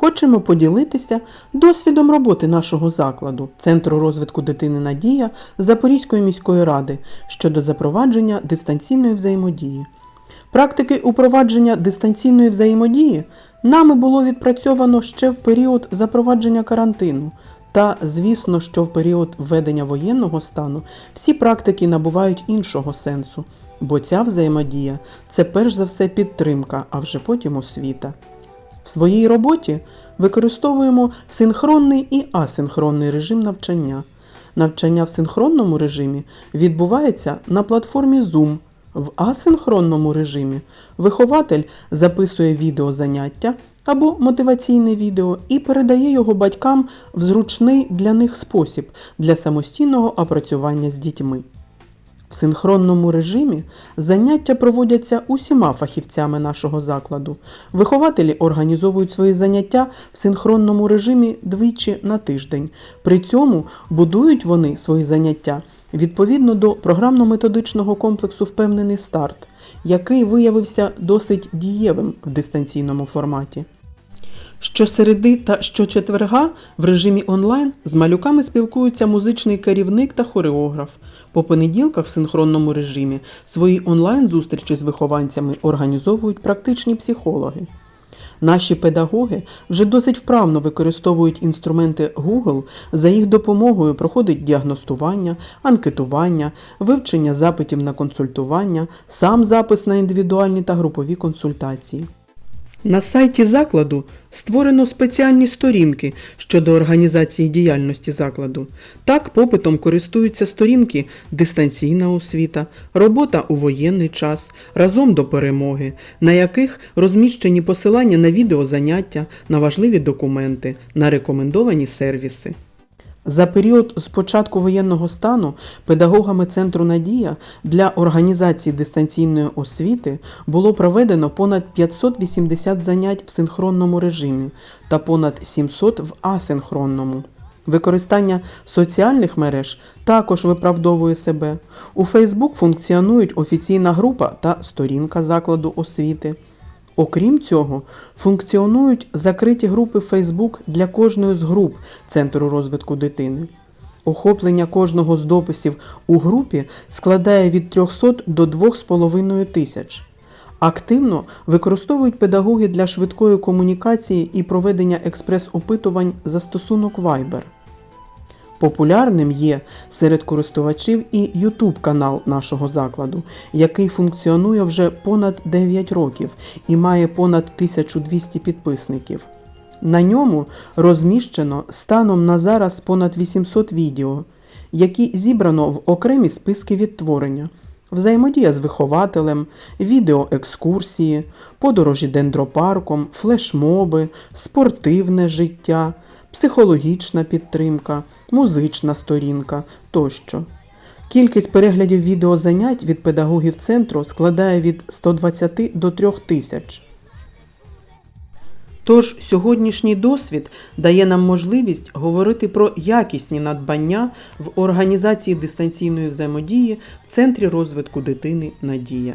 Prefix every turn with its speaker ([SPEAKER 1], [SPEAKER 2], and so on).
[SPEAKER 1] хочемо поділитися досвідом роботи нашого закладу Центру розвитку дитини Надія Запорізької міської ради щодо запровадження дистанційної взаємодії. Практики упровадження дистанційної взаємодії нами було відпрацьовано ще в період запровадження карантину. Та, звісно, що в період введення воєнного стану всі практики набувають іншого сенсу, бо ця взаємодія це перш за все підтримка, а вже потім освіта. Своїй роботі використовуємо синхронний і асинхронний режим навчання. Навчання в синхронному режимі відбувається на платформі Zoom. В асинхронному режимі вихователь записує відеозаняття або мотиваційне відео і передає його батькам в зручний для них спосіб для самостійного опрацювання з дітьми. В синхронному режимі заняття проводяться усіма фахівцями нашого закладу. Вихователі організовують свої заняття в синхронному режимі двічі на тиждень. При цьому будують вони свої заняття відповідно до програмно-методичного комплексу Впевнений старт, який виявився досить дієвим в дистанційному форматі. Щосереди та щочетверга в режимі онлайн з малюками спілкуються музичний керівник та хореограф. По понеділках в синхронному режимі свої онлайн-зустрічі з вихованцями організовують практичні психологи. Наші педагоги вже досить вправно використовують інструменти Google. За їх допомогою проходить діагностування, анкетування, вивчення запитів на консультування, сам запис на індивідуальні та групові консультації. На сайті закладу створено спеціальні сторінки щодо організації діяльності закладу. Так попитом користуються сторінки дистанційна освіта, робота у воєнний час, разом до перемоги, на яких розміщені посилання на відеозаняття, на важливі документи, на рекомендовані сервіси. За період з початку воєнного стану педагогами Центру Надія для організації дистанційної освіти було проведено понад 580 занять в синхронному режимі та понад 700 в асинхронному. Використання соціальних мереж також виправдовує себе. У Facebook функціонують офіційна група та сторінка закладу освіти. Окрім цього, функціонують закриті групи Facebook для кожної з груп Центру розвитку дитини. Охоплення кожного з дописів у групі складає від 300 до 2,5 тисяч. Активно використовують педагоги для швидкої комунікації і проведення експрес-опитувань застосунок Viber. Популярним є серед користувачів і YouTube канал нашого закладу, який функціонує вже понад 9 років і має понад 1200 підписників. На ньому розміщено станом на зараз понад 800 відео, які зібрано в окремі списки відтворення, взаємодія з вихователем, відеоекскурсії, подорожі дендропарком, флешмоби, спортивне життя, психологічна підтримка, музична сторінка тощо. Кількість переглядів відеозанять від педагогів центру складає від 120 до 3 тисяч. Тож сьогоднішній досвід дає нам можливість говорити про якісні надбання в організації дистанційної взаємодії в Центрі розвитку дитини Надія.